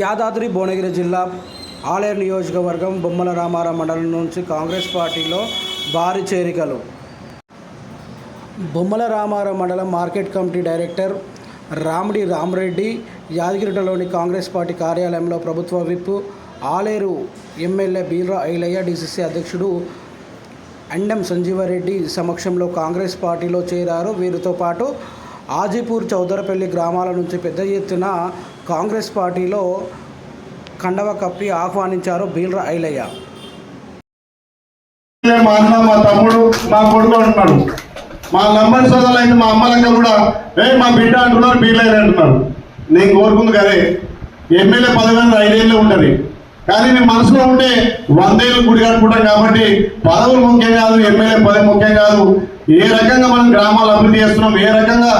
యాదాద్రి భువనగిరి జిల్లా ఆలేరు నియోజకవర్గం బొమ్మల రామారావు మండలం నుంచి కాంగ్రెస్ పార్టీలో భారీ చేరికలు. బొమ్మల రామారావు మండలం మార్కెట్ కమిటీ డైరెక్టర్ రాముడి రామరెడ్డి యాదగిరిటలోని కాంగ్రెస్ పార్టీ కార్యాలయంలో ప్రభుత్వ whip Aleru MLA Birra Ailaiah DCC అధ్యక్షుడు అండం సంజీవారెడ్డి సమక్షంలో కాంగ్రెస్ పార్టీలో చేరారు. వీరితో పాటు ఆజీపూర్ చౌదరపల్లి గ్రామాల నుంచి పెద్ద ఎత్తున కాంగ్రెస్ పార్టీలో కండవ కప్పి ఆహ్వానించారు బీర్రా ఐలయ్య. మా అన్న మా తమ్ముడు మా కొడుకు అంటున్నాడు. మా లంబడి సోదరులు అయితే మా అమ్మలంగా కూడా ఏ మా బిడ్డ అంటున్నారు బీర్లైన అంటున్నారు. నేను కోరుకుంది కదే. ఎమ్మెల్యే పదవి అనేది ఐదేళ్ళు ఉంటుంది. కానీ నేను మనసులో ఉంటే వందేళ్ళు గుడి కట్టుకుంటాం కాబట్టి పదవులు ముఖ్యం కాదు ఎమ్మెల్యే పదవి ముఖ్యం కాదు. ఏ రకంగా మనం గ్రామాలు అభివృద్ధి చేస్తున్నాం ఏ రకంగా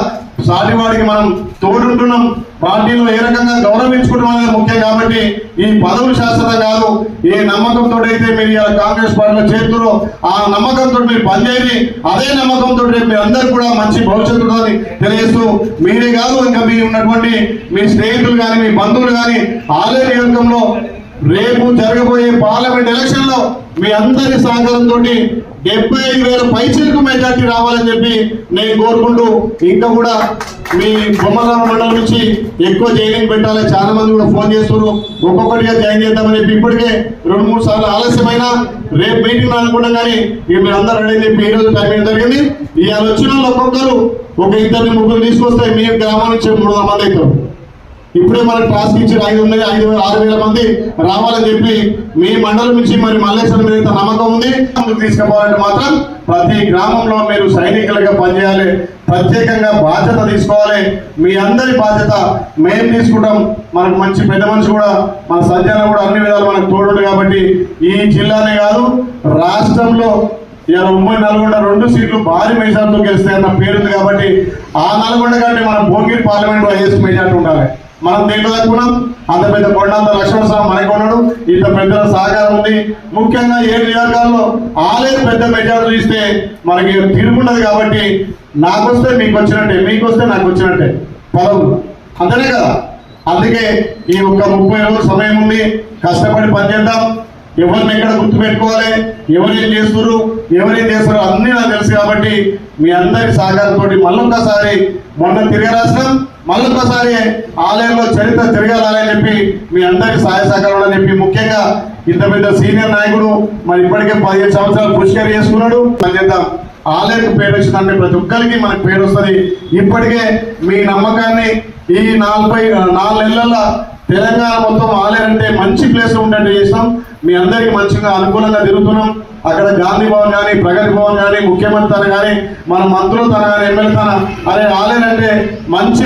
సాటివాడికి మనం తోడుంటున్నాం పార్టీలో ఏ రకంగా గౌరవించుకుంటాం అనేది ముఖ్యం కాబట్టి ఈ పదవులు శాశ్వతం కాదు. ఏ నమ్మకంతో అయితే మీరు ఇలా కాంగ్రెస్ పార్టీలో చేరుతారో ఆ నమ్మకంతో మీరు పనిచేయండి. అదే నమ్మకంతో రేపు మీ అందరు కూడా మంచి భవిష్యత్తు ఉంటుందని తెలియజేస్తూ మీరే కాదు ఇంకా మీ ఉన్నటువంటి మీ స్నేహితులు కానీ మీ బంధువులు కానీ ఆలయ నియోజకంలో రేపు జరగబోయే పార్లమెంట్ ఎలక్షన్లో మీ అందరి సహకారంతో డెబ్బై ఐదు వేల పైసలకు మెజార్టీ రావాలని చెప్పి నేను కోరుకుంటూ ఇంకా కూడా మీ బొమ్మరామ మండలం నుంచి ఎక్కువ జైనింగ్ పెట్టాలి చాలా మంది కూడా ఫోన్ చేస్తున్నారు. ఒక్కొక్కటిగా జాయిన్ చేద్దామని చెప్పి ఇప్పటికే రెండు మూడు సార్లు ఆలస్యమైన రేపు మీటింగ్ అనుకున్నాం కానీ ఇక మీరు అందరూ రెడీ చెప్పి ఈ రోజు టైం జరిగింది? ఈ వచ్చిన వాళ్ళు ఒక్కొక్కరు ఒక ఇద్దరిని ముగ్గురు తీసుకొస్తే మీ గ్రామం నుంచి మూడు వందల మంది అవుతారు. ఇప్పుడే మనకు క్లాస్ నుంచి ఐదు ఉన్నాయి ఐదు ఆరు వేల మంది రావాలని చెప్పి మీ మండలం నుంచి మరి మల్లేశ్వరం మీద నమ్మకం ఉంది. తీసుకుపోవాలంటే మాత్రం ప్రతి గ్రామంలో మీరు సైనికులుగా పనిచేయాలి. ప్రత్యేకంగా బాధ్యత తీసుకోవాలి. మీ అందరి బాధ్యత మేము తీసుకుంటాం. మనకు మంచి పెద్ద మనిషి కూడా మన సజ్జన కూడా అన్ని విధాలు మనకు తోడు కాబట్టి ఈ జిల్లానే కాదు రాష్ట్రంలో ఇవాళ ఉమ్మడి నల్గొండ రెండు సీట్లు భారీ మెజార్టీతో గెలుస్తాయన్న పేరుంది కాబట్టి ఆ నల్గొండ కంటే మన భోగిరి పార్లమెంట్లో హైయెస్ట్ మెజార్టీ ఉండాలి. మనం దేంట్లో దక్కున్నాం అంత పెద్ద కొండంత లక్ష్మణ స్వామి మనకు ఉన్నాడు ఇంత పెద్ద సహకారం ఉంది. ముఖ్యంగా ఏ నియోజకాల్లో ఆలయ పెద్ద మెజార్టీ ఇస్తే మనకి తిరుగుండదు కాబట్టి నాకు వస్తే మీకు వచ్చినట్టే మీకు వస్తే నాకు వచ్చినట్టే. పదవులు. అంతనే కదా? అందుకే ఈ ఒక్క ముప్పై రోజులు సమయం ఉంది. కష్టపడి పనిచేద్దాం ఎవరిని ఎక్కడ గుర్తు పెట్టుకోవాలి ఎవరేం చేస్తున్నారు ఎవరేం చేస్తారు అన్నీ నాకు తెలుసు కాబట్టి మీ అందరి సహకారంతో మళ్ళొక్కసారి మొన్న తిరిగి రాష్ట్రం మళ్ళొక్కసారి ఆలయంలో చరిత్ర తిరగాలని చెప్పి మీ అందరికి సహాయ సహకారం అని చెప్పి ముఖ్యంగా ఇంత పెద్ద సీనియర్ నాయకుడు మరి ఇప్పటికే పదిహేను సంవత్సరాలు పుష్కరి చేసుకున్నాడు పనిచేద్దాం ఆలయకు పేరు వచ్చిందంటే ప్రతి ఒక్కరికి మనకు పేరు వస్తుంది. ఇప్పటికే మీ నమ్మకాన్ని ఈ నలభై నాలుగు నెలల తెలంగాణ మొత్తం ఆలేరంటే మంచి ప్లేస్ ఉండే చేసినాం. మీ అందరికి మంచిగా అనుకూలంగా తిరుగుతున్నాం. అక్కడ గాంధీ భవన్ కానీ ప్రగతి భవన్ కానీ ముఖ్యమంత్రి తన కానీ మన మంత్రులు తన కానీ ఎమ్మెల్యే తన అరే ఆలేనంటే అంటే మంచి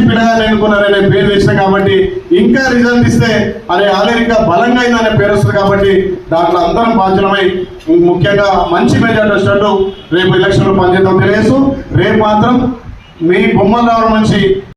అనుకున్నారని నేను పేరు తెచ్చిన కాబట్టి ఇంకా రిజల్ట్ ఇస్తే అరే ఆలేరు ఇంకా బలంగా అయిందనే పేరు వస్తుంది కాబట్టి దాంట్లో అందరం బాధ్యులమై ముఖ్యంగా మంచి మెజార్టీ వచ్చినట్టు రేపు ఎలక్షన్లో పనిచేద్దాం. తెలియజేస్తూ రేపు మాత్రం మీ బొమ్మల నుంచి